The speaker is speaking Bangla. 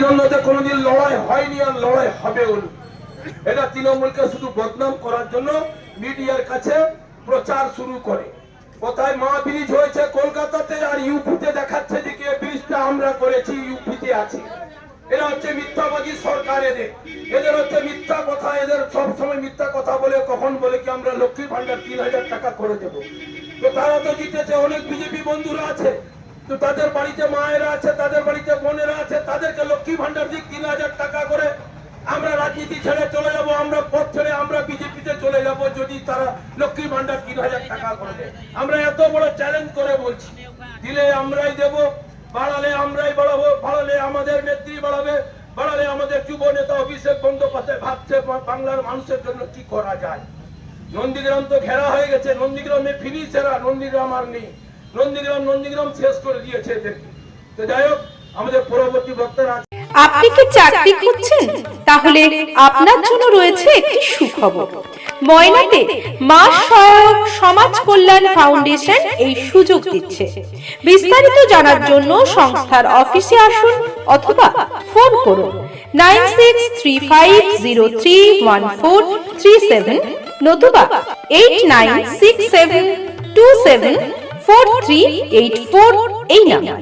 বিরোধে কোনোদিন লড়াই হয়নি আর লড়াই হবেও না। এটা তৃণমূলকে শুধু বদনাম করার জন্য মিডিয়ার কাছে প্রচার শুরু করে। কোথায় মা ব্রিজ হয়েছে কলকাতাতে আর ইউপিতে দেখাচ্ছে যে কি ব্রিজটা আমরা করেছি, ইউপিতে আছি। এরা হচ্ছে মিথ্যাবাদী সরকার এদের। এদের হচ্ছে মিথ্যা কথা, এদের সব সময় মিথ্যা কথা বলে কখন বলে কি আমরা লক্ষ্মী ভান্ডার তিন হাজার টাকা করে দেব? তো তারা তো জিতেছে, অনেক বিজেপি বন্ধুরা আছে। তো তাদের বাড়িতে মায়েরা আছে, তাদের বাড়িতে বোনেরা আছে, তাদেরকে লক্ষ্মী ভান্ডার দিয়ে তিন হাজার টাকা করে আমরা রাজনীতি ছেড়ে চলে যাব, আমরা পথ ছেড়ে আমরা বিজেপিতে চলে যাব যদি তারা লক্ষ্মী ভান্ডার তিন হাজার টাকা করে দেয় আমরা এত বড় চ্যালেঞ্জ করে বলছি। দিলে আমরাই দেব, বাড়ালে আমরাই বাড়াবো, বাড়ালে আমাদের নেত্রী বাড়াবে, বাড়ালে আমাদের যুব নেতা অভিষেক বন্দ্যোপাধ্যায় ভাবছে বাংলার মানুষের জন্য কি করা যায়। নন্দীগ্রাম তো ঘেরা হয়ে গেছে, নন্দীগ্রামে এরা, নন্দীগ্রাম আর নেই। নন্দীগ্রাম নন্দীগ্রাম শেষ করে দিয়েছে তো যাই হোক, আমাদের পরবর্তী বক্তারা আপনি কি চাকরি খুঁজছেন তাহলে আপনার জন্য রয়েছে একটি সুখবর। ময়নাতে মা সহায়ক সমাজ কল্যাণ ফাউন্ডেশন এই সুযোগ দিচ্ছে। বিস্তারিত জানার জন্য সংস্থার অফিসে আসুন অথবা ফোন করুন nine six three five zero three one four three seven নতুবা eight nine six seven two seven four three eight four এই নাম্বার